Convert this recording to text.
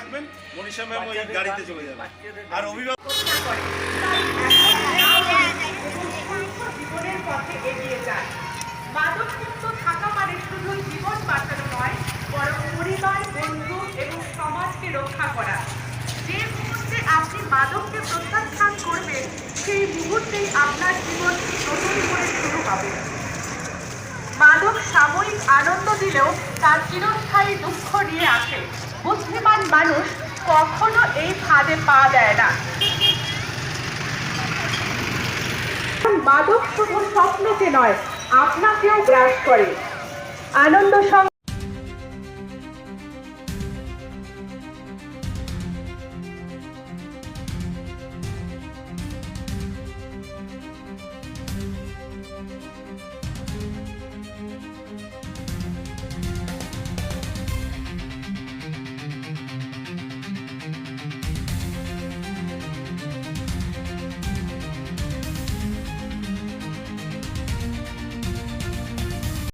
থাকবেন। মনীষা ম্যাম ওই গাড়িতে চলে যাবেন আর অভিভাবক মাদকমুক্ত থাকা মানে শুধু জীবন বাঁচানো নয় বরং পরিবার বন্ধু এবং সমাজকে রক্ষা করা। যে মুহূর্তে আপনি মাদককে প্রত্যাখ্যান করবেন সেই মুহূর্তেই আপনার জীবন নতুন করে শুরু হবে। মাদক সাময়িক আনন্দ দিলেও তার চিরস্থায়ী দুঃখ নিয়ে আসে। বুদ্ধিমান মানুষ কখনো এই ফাঁদে পা দেয় না। মাদক শুধু স্বপ্নকে নয়, আপনাকেও গ্রাস করে। আনন্দ